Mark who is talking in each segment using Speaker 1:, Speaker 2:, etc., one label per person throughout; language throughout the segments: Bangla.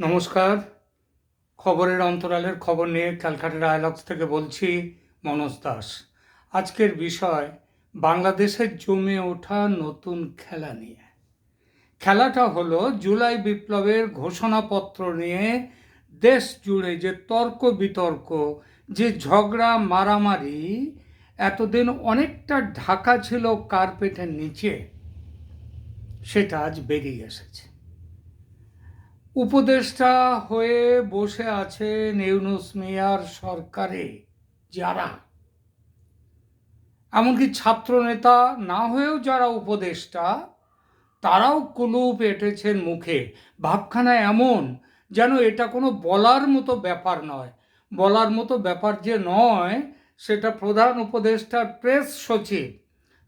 Speaker 1: নমস্কার। খবরের অন্তরালের খবর নিয়ে ক্যালকাটা ডায়ালগস থেকে বলছি মনোজ দাস। আজকের বিষয়, বাংলাদেশের জমে ওঠা নতুন খেলা নিয়ে। খেলাটা হলো জুলাই বিপ্লবের ঘোষণাপত্র নিয়ে দেশ জুড়ে যে তর্ক বিতর্ক, যে ঝগড়া মারামারি, এতদিন অনেকটা ঢাকা ছিল কার্পেটের নিচে, সেটা আজ বেরিয়ে এসেছে। উপদেষ্টা হয়ে বসে আছেন ইউনুস মিয়ার সরকারে, যারা। এমনকি ছাত্র নেতা না হয়েও যারা উপদেষ্টা, তারাও কুলুপ এঁটেছেন মুখে। ভাবখানা এমন যেন এটা কোনো বলার মতো ব্যাপার নয়। বলার মতো ব্যাপার যে নয়, সেটা প্রধান উপদেষ্টার প্রেস সচিব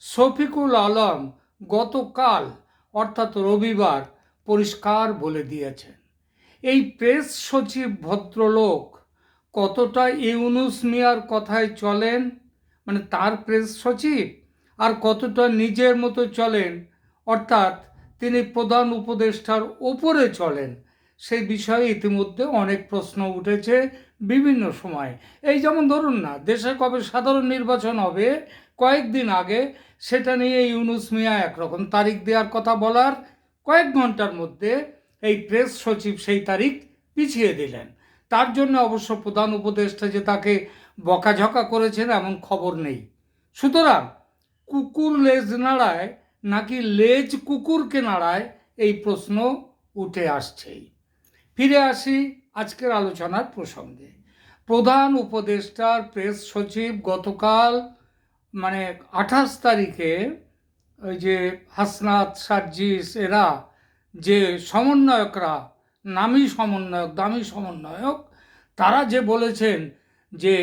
Speaker 1: শফিকুল আলম গতকাল, অর্থাৎ রবিবার, পরিষ্কার বলে দিয়েছেন। এই প্রেস সচিব ভদ্রলোক কতটা ইউনুস মিয়ার কথায় চলেন? মানে তার প্রেস সচিব? আর কতটা নিজের মতো চলেন? অর্থাৎ তিনি প্রধান উপদেষ্টার ওপরে চলেন। সেই বিষয়ে ইতিমধ্যে অনেক প্রশ্ন উঠেছে বিভিন্ন সময়। এই যেমন ধরুন না, দেশে কবে সাধারণ নির্বাচন হবে, কয়েকদিন আগে সেটা নিয়ে ইউনুস মিয়া একরকম তারিখ দেওয়ার কথা বলার কয়েক ঘণ্টার মধ্যে এই প্রেস সচিব সেই তারিখ পিছিয়ে দিলেন। তার জন্য অবশ্য প্রধান উপদেষ্টা যে তাকে বকাঝকা করেছেন এমন খবর নেই। সুতরাং কুকুর লেজ নাড়ায় নাকি লেজ কুকুরকে নাড়ায় এই প্রশ্ন উঠে আসছেই। ফিরে আসি আজকের আলোচনার প্রসঙ্গে। প্রধান উপদেষ্টার প্রেস সচিব গতকাল মানে আঠাশ তারিখে ওই যে হাসনাত সার্জিস এরা যে সমন্বয়করা, নামী সমন্বয়ক, দামি সমন্বয়ক, তারা যে বলেছেন যে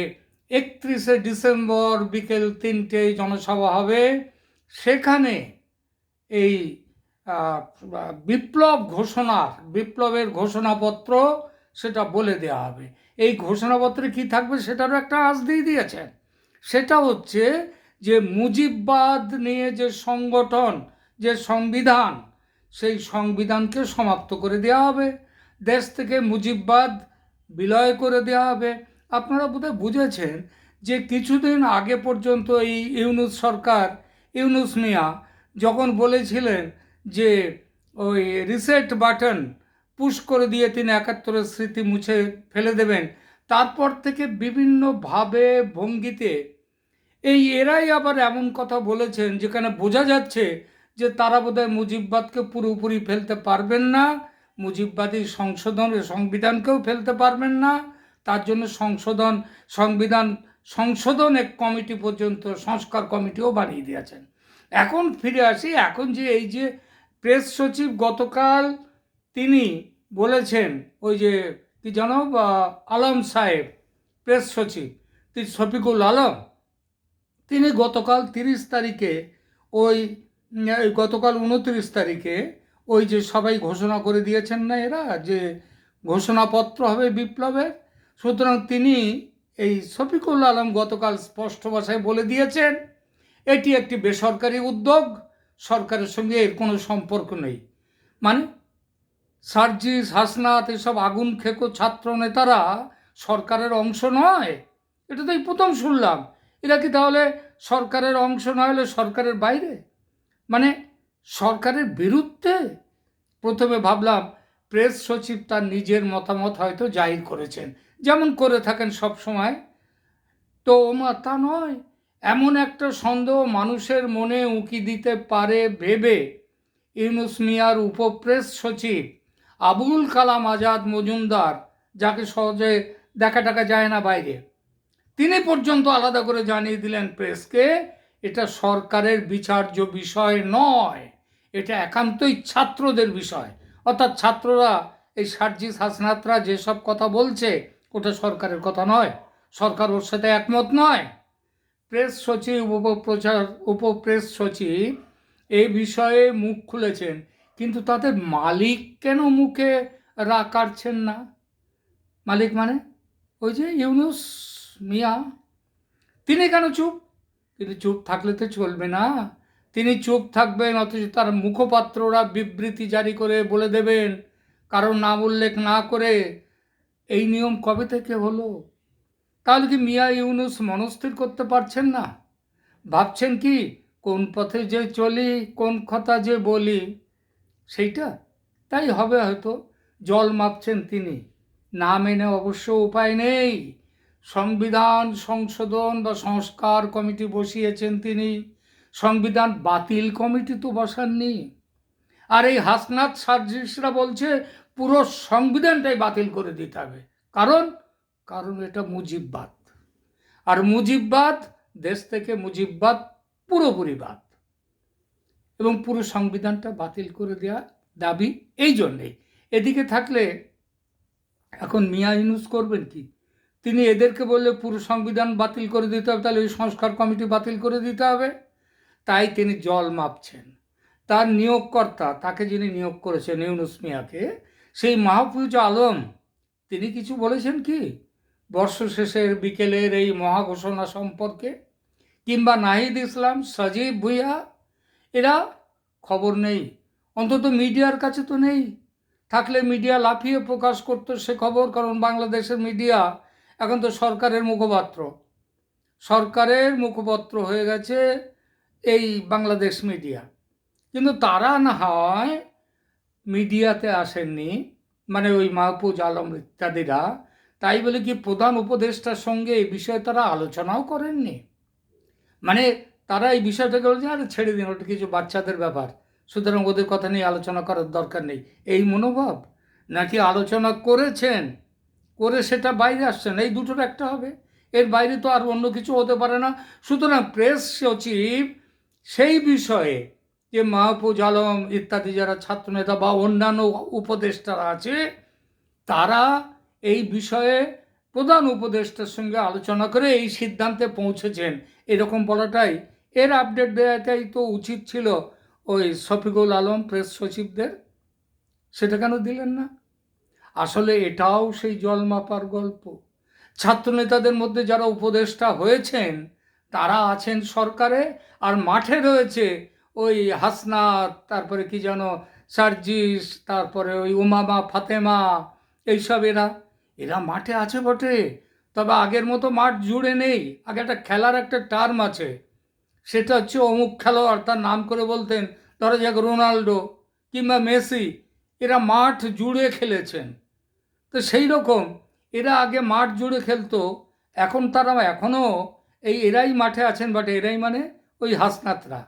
Speaker 1: একত্রিশে ডিসেম্বর বিকেল তিনটে জনসভা হবে, সেখানে এই বিপ্লব ঘোষণার, বিপ্লবের ঘোষণাপত্র সেটা বলে দেওয়া হবে। এই ঘোষণাপত্রে কি থাকবে সেটারও একটা আজ দিয়ে দিয়েছেন। সেটা হচ্ছে যে মুজিববাদ নিয়ে যে সংগঠন, যে সংবিধান সেই সংবিধানকে সমাপ্ত করে দেওয়া হবে। দেশ থেকে মুজিববাদ বিলয় করে দেওয়া হবে। আপনারা বোধহয় বুঝেছেন যে কিছুদিন আগে পর্যন্ত এই ইউনুস সরকার, ইউনুস মিয়া যখন বলেছিলেন যে ওই রিসেট বাটন পুশ করে দিয়ে তিনি একাত্তরের স্মৃতি মুছে ফেলে দেবেন, তারপর থেকে বিভিন্নভাবে ভঙ্গিতে এই এরাই আবার এমন কথা বলেছেন যেখানে বোঝা যাচ্ছে যে তারা বোধহয় মুজিববাদকে পুরোপুরি ফেলতে পারবেন না, মুজিববাদী সংশোধন সংবিধানকেও ফেলতে পারবেন না, তার জন্য সংশোধন, সংবিধান সংশোধন এক কমিটি পর্যন্ত, সংস্কার কমিটিও বানিয়ে দিয়েছেন। এখন ফিরে আসি, এখন যে এই যে প্রেস সচিব গতকাল তিনি বলেছেন, ওই যে কি জানো আলম সাহেব, প্রেস সচিব শফিকুল আলম, তিনি গতকাল তিরিশ তারিখে ওই গতকাল উনত্রিশ তারিখে ওই যে সবাই ঘোষণা করে দিয়েছেন না এরা যে ঘোষণাপত্র হবে বিপ্লবের। সুতরাং তিনি এই শফিকুল আলম গতকাল স্পষ্ট ভাষায় বলে দিয়েছেন, এটি একটি বেসরকারি উদ্যোগ, সরকারের সঙ্গে এর কোনো সম্পর্ক নেই। মানে সার্জিস, হাসনাত এসব আগুন খেকো ছাত্র নেতারা সরকারের অংশ নয়। এটা তো এই প্রথম শুনলাম। এরা কি তাহলে সরকারের অংশ না হলে সরকারের বাইরে? মানে সরকারের বিরুদ্ধে প্রথমে ভাবলাম প্রেস সচিব তার নিজের মতামত হয়তো জাহির করেছেন। যেমন করে থাকেন সব সময়। তো ওমা, তা নয়। এমন একটা সন্দেহ মানুষের মনে উঁকি দিতে পারে ভেবে ইউনুস মিয়ার উপপ্রেস সচিব আবুল কালাম আজাদ মজুমদার, যাকে সহজে দেখা টাকা যায় না বাইরে, তিনি পর্যন্ত আলাদা করে জানিয়ে দিলেন প্রেসকে এটা সরকারের বিচার্য বিষয় নয়, এটা একান্তই ছাত্রদের বিষয়। অর্থাৎ ছাত্ররা, এই সার্জিস হাসনাতরা যেসব কথা বলছে, ওটা সরকারের কথা নয়, সরকার ওর সাথে একমত নয়। প্রেস সচিব উপপ্রচার উপপ্রেস সচিব এই বিষয়ে মুখ খুলেছেন, কিন্তু তাদের মালিক কেন মুখে রা কাটছেন না? মালিক মানে? ওই যে ইউনুস মিয়া। তিনি কেন চুপ? তিনি চুপ থাকলে তো চলবে না। তিনি চুপ থাকবেন, অথচ তার মুখপাত্ররা বিবৃতি জারি করে বলে দেবেন কারণ নাম উল্লেখ না করে এই নিয়ম কবে থেকে হলো? তাহলে কি মিয়া ইউনুস মনস্থির করতে পারছেন না? ভাবছেন কি, কোন পথে যে চলি, কোন কথা যে বলি, সেইটা? তাই হবে হয়তো, জল মাপছেন তিনি। না মেনে অবশ্য উপায় নেই। সংবিধান সংশোধন বা সংস্কার কমিটি বসিয়েছেন তিনি। সংবিধান বাতিল কমিটি তো বসাননি। আর এই হাসনাত সার্জিসরা বলছে, পুরো সংবিধানটাই বাতিল করে দিতে হবে। কারণ কারণ এটা মুজিববাদ। আর মুজিববাদ দেশ থেকে মুজিববাদ পুরোপুরি বাদ। এবং পুরো সংবিধানটা বাতিল করে দেওয়া দাবি এই জন্যেই। এদিকে থাকলে এখন মিয়া ইউনুস করবেন কি? তিনি এদেরকে বললে পুরো সংবিধান বাতিল করে দিতে হবে, তাহলে ওই সংস্কার কমিটি বাতিল করে দিতে হবে। তাই তিনি জল মাপছেন। তার নিয়োগকর্তা, তাকে যিনি নিয়োগ করেছেন ইউনুস মিয়াকে, সেই মাহফুজ আলম, তিনি কিছু বলেছেন কি? বর্ষ শেষের বিকেলের এই মহাঘোষণা সম্পর্কে। কিংবা নাহিদ ইসলাম, সজীব ভুইয়া, এরা খবর নেই। অন্তত মিডিয়ার কাছে তো নেই। থাকলে মিডিয়া লাফিয়ে প্রকাশ করতো সে খবর, কারণ বাংলাদেশের মিডিয়া এখন তো সরকারের মুখপাত্র। সরকারের মুখপাত্র হয়ে গেছে এই বাংলাদেশ মিডিয়া। কিন্তু তারা না হয় মিডিয়াতে আসেননি মানে ওই মাহফুজ আলম ইত্যাদিরা। তাই বলে কি প্রধান উপদেষ্টার সঙ্গে এই বিষয়ে তারা আলোচনাও করেননি? মানে তারা এই বিষয়টাকে বলছে আরে ছেড়ে দিন, ওটা কিছু বাচ্চাদের ব্যাপার। সুতরাং ওদের কথা নিয়ে আলোচনা করার দরকার নেই। এই মনোভাব? নাকি আলোচনা করেছেন করে সেটা বাইরে আসছেন এই দুটোর একটা হবে। এর বাইরে তো আর অন্য কিছু হতে পারে না। সুতরাং প্রেস সচিব সেই বিষয়ে যে মাহফুজ আলম ইত্যাদি যারা ছাত্রনেতা বা অন্যান্য উপদেষ্টারা আছে, তারা এই বিষয়ে প্রধান উপদেষ্টার সঙ্গে আলোচনা করে এই সিদ্ধান্তে পৌঁছেছেন। এরকম বলাটাই। এর আপডেট দেওয়াটাই তো উচিত ছিল ওই শফিকুল আলম প্রেস সচিবদের। সেটা কেন দিলেন না? আসলে এটাও সেই জল মাপার গল্প। ছাত্রনেতাদের মধ্যে যারা উপদেষ্টা হয়েছেন, তারা আছেন সরকারে আর মাঠে রয়েছে ওই হাসনাত তারপরে কি যেন সার্জিস, তারপরে ওই উমামা, ফাতেমা, এইসব এরা। এরা মাঠে আছে বটে, তবে আগের মতো মাঠ জুড়ে নেই। আগে একটা খেলার একটা টার্ম আছে, সেটা হচ্ছে অমুক খেলোয়াড় তার নাম করে বলতেন, ধরো যাক রোনাল্ডো কিংবা মেসি, এরা মাঠ জুড়ে খেলেছেন। তো সেই রকম এরা আগে মাঠ জুড়ে খেলতো, এখন তারা এখনও এই এরাই মাঠে আছেন বটে, এরাই মানে ওই হাসনাতরা।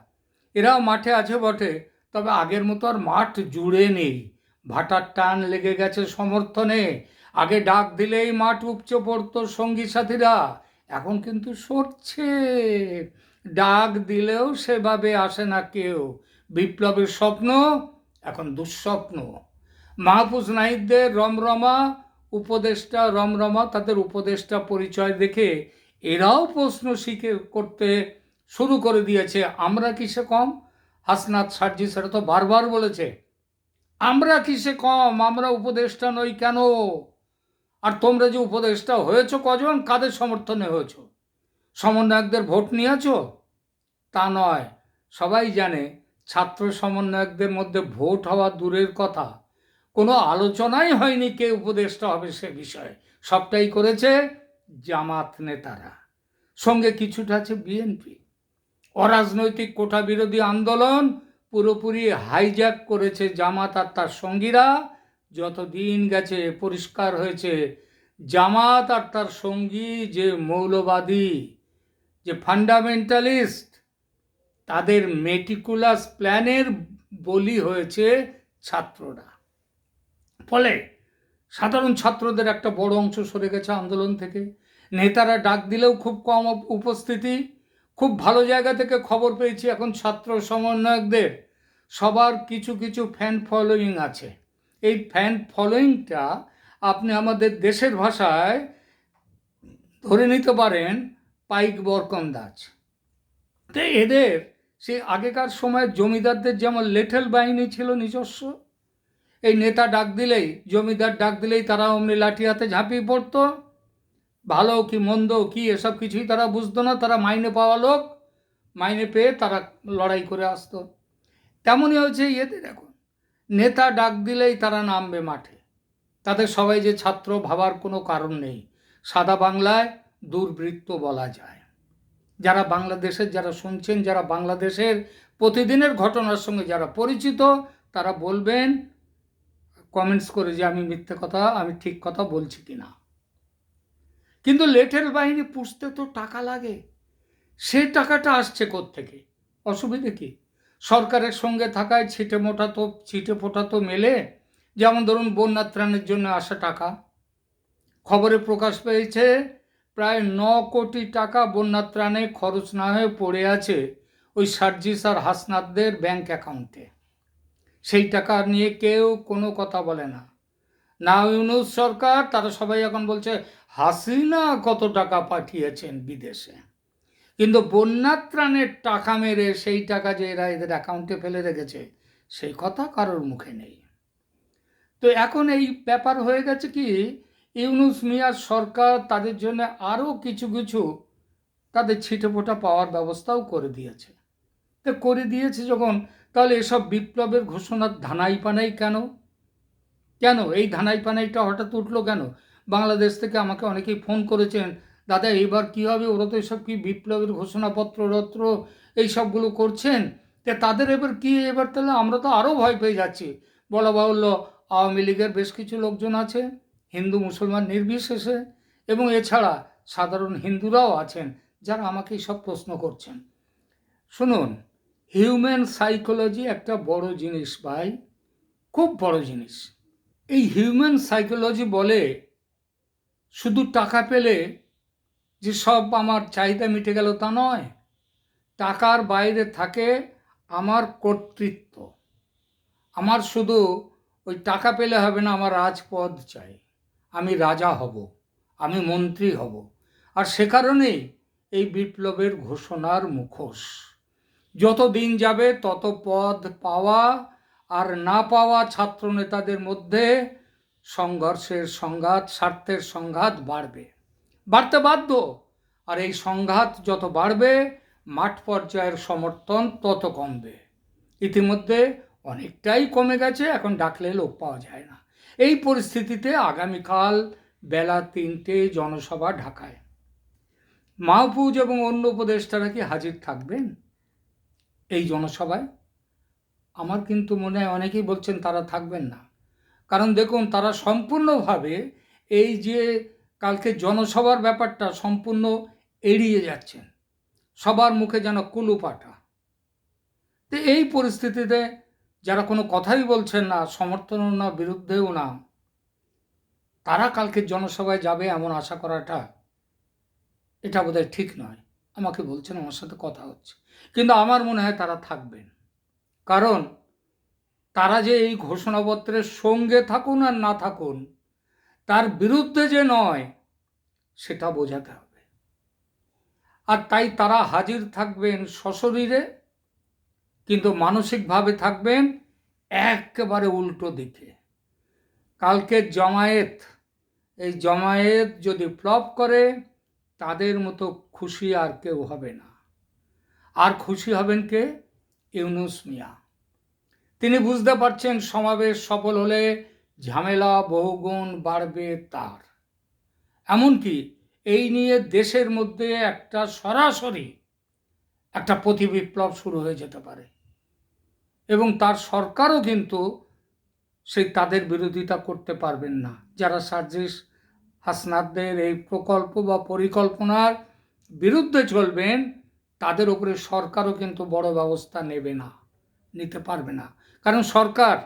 Speaker 1: এরাও মাঠে আছে বটে, তবে আগের মতো আর মাঠ জুড়ে নেই। ভাটার টান লেগে গেছে সমর্থনে, আগে ডাক দিলেই মাঠ উপচে পড়তো সঙ্গী সাথীরা, এখন কিন্তু সরছে। ডাক দিলেও সেভাবে আসে না কেউ। বিপ্লবের স্বপ্ন, এখন দুঃস্বপ্ন। মাহফুজ নাহিদদের রমরমা উপদেষ্টা রমরমা তাদের উপদেষ্টা পরিচয় দেখে এরাও প্রশ্ন শিখে করতে শুরু করে দিয়েছে। আমরা কিসে কম? হাসনাত সার্জি সেটা তো বারবার বলেছে। আমরা কিসে কম? আমরা উপদেষ্টা নই কেন? আর তোমরা যে উপদেষ্টা হয়েছ কজন? কাদের সমর্থনে হয়েছ? সমন্বয়কদের ভোট নিয়েছ? তা নয়। সবাই জানে ছাত্র সমন্বয়কদের মধ্যে ভোট হওয়া দূরের কথা। কোনো আলোচনাই হয়নি কে উপদেষ্টা হবে সে বিষয়ে। সবটাই করেছে জামাত নেতারা। সঙ্গে কিছুটা আছে বিএনপি। অরাজনৈতিক কোটা বিরোধী আন্দোলন পুরোপুরি হাইজ্যাক করেছে জামাত আর তার সঙ্গীরা। যত দিন গেছে পরিষ্কার হয়েছে, জামাত আর তার সঙ্গী যে মৌলবাদী, যে ফান্ডামেন্টালিস্ট তাদের মেটিকুলাস প্ল্যানের বলি হয়েছে ছাত্ররা। ফলে সাধারণ ছাত্রদের একটা বড় অংশ সরে গেছে আন্দোলন থেকে। নেতারা ডাক দিলেও খুব কম উপস্থিতি। খুব ভালো জায়গা থেকে খবর পেয়েছি এখন ছাত্র সমন্বয়কদের। সবার কিছু কিছু ফ্যান ফলোয়িং আছে। এই ফ্যান ফলোয়িংটা আপনি আমাদের দেশের ভাষায় ধরে নিতে পারেন, পাইক বরকম বরকন্দাজ তো এদের সে আগেকার সময় জমিদারদের যেমন লেঠেল বাহিনী ছিল নিজস্ব এই নেতা ডাক দিলেই, জমিদার ডাক দিলেই তারা অমনি লাঠি হাতে ঝাঁপিয়ে পড়তো। ভালো কি মন্দ কি, এসব কিছুই তারা বুঝতো না, তারা মাইনে পাওয়া লোক। মাইনে পেয়ে তারা লড়াই করে আসতো। তেমনই হয়েছে ইয়েতে দেখুন নেতা ডাক দিলেই তারা নামবে মাঠে। তাদের সবাই যে ছাত্র, ভাবার কোনো কারণ নেই। সাদা বাংলায় দুর্বৃত্ত বলা যায়। যারা বাংলাদেশের, যারা শুনছেন, যারা বাংলাদেশের প্রতিদিনের ঘটনার সঙ্গে যারা পরিচিত, তারা বলবেন কমেন্টস করে যে আমি মিথ্যে কথা, আমি ঠিক কথা বলছি কি না কিন্তু লেটেল বাহিনী পুষতে তো টাকা লাগে। সে টাকাটা আসছে থেকে অসুবিধে কি? সরকারের সঙ্গে থাকায় ছিটে মোটা তো, ছিটে ফোটা তো মেলে। যেমন ধরুন বন্যা ত্রাণের জন্য আসা টাকা। খবরে প্রকাশ পেয়েছে, প্রায় ন কোটি টাকা বন্যা ত্রাণে খরচ না হয়ে পড়ে আছে ওই সার্জিস আর হাসনাতদের ব্যাংক অ্যাকাউন্টে। সেই টাকা নিয়ে কেউ কোনো কথা বলে না। না ইউনুস সরকার, তারা সবাই এখন বলছে, হাসিনা কত টাকা পাঠিয়েছেন বিদেশে। কিন্তু বন্যা ত্রাণের টাকা মেরে সেই টাকা যে এরা এদের অ্যাকাউন্টে ফেলে রেখেছে, সেই কথা কারোর মুখে নেই। তো এখন এই ব্যাপার হয়ে গেছে কি, ইউনুস মিয়ার সরকার তাদের জন্য আরও কিছু কিছু তাদের ছিটেফোঁটা পাওয়ার ব্যবস্থাও করে দিয়েছে। তো করে দিয়েছে যখন তাহলে এসব বিপ্লবের ঘোষণার ধানাই পানাই কেন? কেন? এই ধানাই পানাইটা হঠাৎ উঠল কেন? বাংলাদেশ থেকে আমাকে অনেকেই ফোন করেছেন, দাদা এবার কী হবে? ওরা তো এসব কি বিপ্লবের ঘোষণাপত্র রত্র এই সবগুলো করছেন? তে তাদের এবার কি? এবার তাহলে আমরা তো আরও ভয় পেয়ে যাচ্ছি। বলা বাহুল্য, আওয়ামী লীগের বেশ কিছু লোকজন আছে, হিন্দু, মুসলমান নির্বিশেষে, এবং এছাড়া সাধারণ হিন্দুরাও আছেন যারা আমাকে সব প্রশ্ন করছেন। শুনুন হিউম্যান সাইকোলজি একটা বড় জিনিস ভাই, খুব বড় জিনিস। এই হিউম্যান সাইকোলজি বলে শুধু টাকা পেলে যে সব আমার চাহিদা মিটে গেল তা নয়, টাকার বাইরে থাকে আমার কর্তৃত্ব। আমার শুধু ওই টাকা পেলে হবে না, আমার রাজপদ চাই। আমি রাজা হব, আমি মন্ত্রী হব। আর সে কারণেই এই বিপ্লবের ঘোষণার মুখোশ। যত দিন যাবে, তত পদ পাওয়া আর না পাওয়া ছাত্র নেতাদের মধ্যে সংঘর্ষের সংঘাত, স্বার্থের সংঘাত বাড়বে। বাড়তে বাধ্য। আর এই সংঘাত যত বাড়বে, মাঠ পর্যায়ের সমর্থন তত কমবে। ইতিমধ্যে অনেকটাই কমে গেছে, এখন ডাকলে লোক পাওয়া যায় না। এই পরিস্থিতিতে আগামীকাল বেলা তিনটে জনসভা ঢাকায়। মাহফুজ এবং অন্য উপদেষ্টারা কি হাজির থাকবেন? এই জনসভায়। আমার কিন্তু মনে হয় অনেকেই বলছেন তারা থাকবেন না। কারণ দেখুন, তারা সম্পূর্ণভাবে এই যে কালকে জনসভার ব্যাপারটা সম্পূর্ণ এড়িয়ে যাচ্ছেন। সবার মুখে যেন কুলুপাটা। তো এই পরিস্থিতিতে যারা কোনো কথাই বলছেন না, সমর্থনও না বিরুদ্ধেও না, তারা কালকে জনসভায় যাবে এমন আশা করাটা, এটা বোধহয় ঠিক নয়। আমাকে বলছেন, আমার সাথে কথা হচ্ছে। কিন্তু আমার মনে হয় তারা থাকবেন। কারণ তারা যে এই ঘোষণাপত্রের সঙ্গে থাকুন আর না থাকুন, তার বিরুদ্ধে যে নয়, সেটা বোঝাতে হবে। আর তাই তারা হাজির থাকবেন সশরীরে, কিন্তু মানসিকভাবে থাকবেন একেবারে উল্টো দিকে। কালকে জমায়েত, এই জমায়েত যদি ফ্লপ করে তাদের মতো খুশি আর কেউ হবে না। আর খুশি হবেন কে? ইউনুস মিয়া। তিনি বুঝতে পারছেন সমাবেশ সফল হলে ঝামেলা বহুগুণ বাড়বে তার। এমনকি এই নিয়ে দেশের মধ্যে একটা সরাসরি একটা প্রতিবিপ্লব শুরু হয়ে যেতে পারে। এবং তার সরকারও কিন্তু সেই তাদের বিরোধিতা করতে পারবেন না। যারা সার্জিস হাসনাদদের এই প্রকল্প বা পরিকল্পনার বিরুদ্ধে চলবেন, তাদের উপরে সরকারও কিন্তু বড় ব্যবস্থা নেবে না, নিতে পারবে না। কারণ সরকার,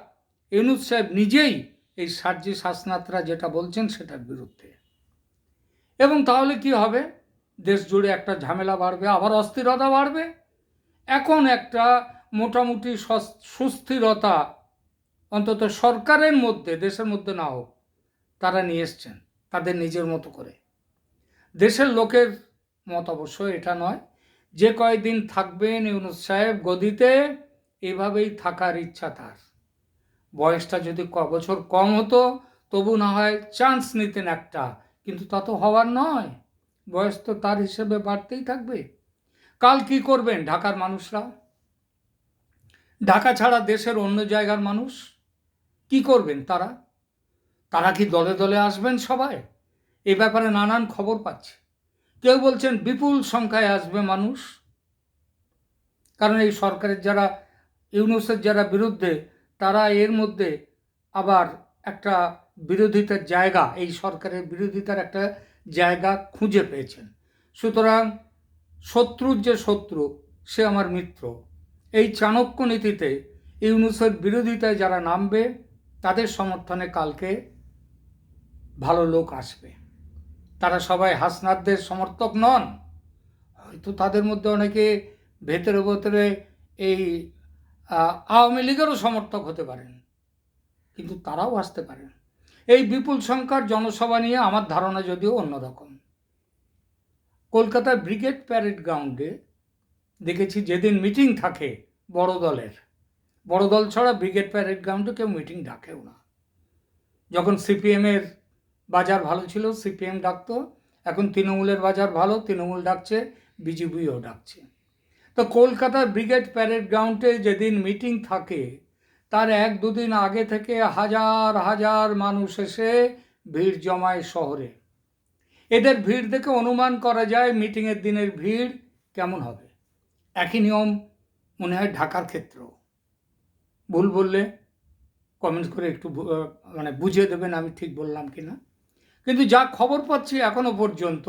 Speaker 1: ইউনুস সাহেব নিজেই এই সার্জিস হাসনাতরা যেটা বলছেন সেটার বিরুদ্ধে। এবং তাহলে কি হবে? দেশ জুড়ে একটা ঝামেলা বাড়বে, আবার অস্থিরতা বাড়বে। এখন একটা মোটামুটি সুস্থিরতা অন্তত সরকারের মধ্যে, দেশের মধ্যে না হোক, তারা নিয়ে এসছেন। তাদের নিজের মতো করে। দেশের লোকের মত অবশ্য এটা নয়। যে কয়দিন থাকবেন ইউনুস সাহেব, গদিতে এভাবেই থাকার ইচ্ছা তার। বয়সটা যদি ক বছর কম হতো, তবু না হয় চান্স নিতেন একটা, কিন্তু তা তো হওয়ার নয়। বয়স তো তার হিসেবে বাড়তেই থাকবে। কাল কি করবেন ঢাকার মানুষরা? ঢাকা ছাড়া দেশের অন্য জায়গার মানুষ কি করবেন তারা? তারা কি দলে দলে আসবেন সবাই? এ ব্যাপারে নানান খবর পাচ্ছে। কেউ বলছেন বিপুল সংখ্যায় আসবে মানুষ। কারণ এই সরকারের যারা, ইউনুসের যারা বিরুদ্ধে, তারা এর মধ্যে আবার একটা বিরোধিতার জায়গা, এই সরকারের বিরোধিতার একটা জায়গা খুঁজে পেয়েছেন। সুতরাং শত্রুর যে শত্রু, সে আমার মিত্র। এই চাণক্য নীতিতে ইউনুসের বিরোধিতায় যারা নামবে, তাদের সমর্থনে কালকে ভালো লোক আসবে। তারা সবাই হাসনাদদের সমর্থক নন। হয়তো তাদের মধ্যে অনেকে ভেতরে ভেতরে এই আওয়ামী লীগেরও সমর্থক হতে পারেন। কিন্তু তারাও আসতে পারেন। এই বিপুল সংখ্যার জনসভা নিয়ে আমার ধারণা যদিও অন্যরকম। কলকাতার ব্রিগেড প্যারেড গ্রাউন্ডে দেখেছি যেদিন মিটিং থাকে বড় দলের, বড় দল ছাড়া ব্রিগেড প্যারেড গ্রাউন্ডে কেউ মিটিং ডাকেও না। যখন সিপিএমের বাজার ভালো ছিল, সিপিএম ডাকতো। এখন তৃণমূলের বাজার ভালো, তৃণমূল ডাকছে, বিজেপিও ডাকছে। তো কলকাতার ব্রিগেড প্যারেড গ্রাউন্ডে যেদিন মিটিং থাকে, তার এক দুদিন আগে থেকে হাজার হাজার মানুষ এসে ভিড় জমায় শহরে। এদের ভিড় দেখে অনুমান করা যায়, মিটিংয়ের দিনের ভিড় কেমন হবে। একই নিয়ম মনে হয় ঢাকার ক্ষেত্রেও। ভুল বললে কমেন্ট করে একটু মানে বুঝিয়ে দেবেন আমি ঠিক বললাম কি না কিন্তু যা খবর পাচ্ছি এখনও পর্যন্ত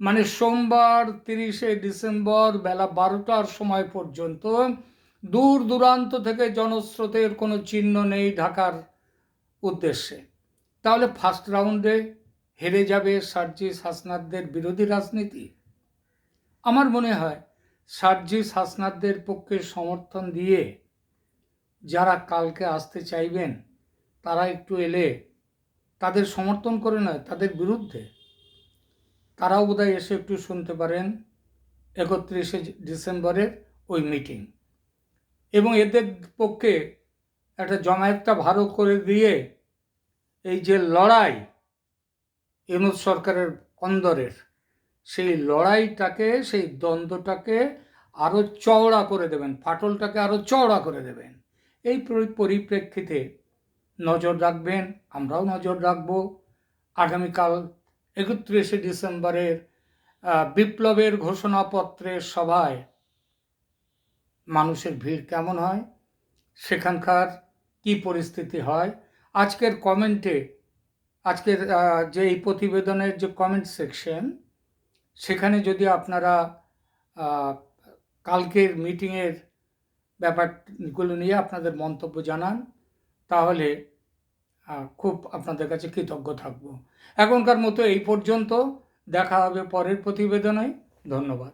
Speaker 1: মানে সোমবার তিরিশে ডিসেম্বর বেলা বারোটার সময় পর্যন্ত দূর দূরান্ত থেকে জনস্রোতের কোনো চিহ্ন নেই ঢাকার উদ্দেশ্যে। তাহলে ফার্স্ট রাউন্ডে হেরে যাবে সার্জিস হাসনাদদের বিরোধী রাজনীতি? আমার মনে হয় সার্জিস হাসনাদদের পক্ষে সমর্থন দিয়ে যারা কালকে আসতে চাইবেন, তারা একটু এলে তাদের সমর্থন করে নয়, তাদের বিরুদ্ধে। তারাও বোধহয় এসে একটু শুনতে পারেন একত্রিশে ডিসেম্বরের ওই মিটিং। এবং এদের পক্ষে একটা জমায়েতটা ভালো করে দিয়ে এই যে লড়াই ইউনুস সরকারের কন্দরের সেই লড়াইটাকে, সেই দ্বন্দ্বটাকে আরও চওড়া করে দেবেন, ফাটলটাকে আরও চওড়া করে দেবেন। এই পরিপ্রেক্ষিতে নজর রাখবেন, আমরাও নজর রাখব। আগামীকাল একত্রিশে ডিসেম্বরের বিপ্লবের ঘোষণাপত্রের সভায় মানুষের ভিড় কেমন হয়, সেখানকার কি পরিস্থিতি হয়, আজকের কমেন্টে, আজকের যে এই প্রতিবেদনের যে কমেন্ট সেকশন, সেখানে যদি আপনারা কালকের মিটিংয়ের ব্যাপারগুলো নিয়ে আপনাদের মন্তব্য জানান তাহলে খুব আপনাদের কাছে কৃতজ্ঞ থাকব। এখনকার মতো এই পর্যন্ত। দেখা হবে পরের প্রতিবেদনে। ধন্যবাদ।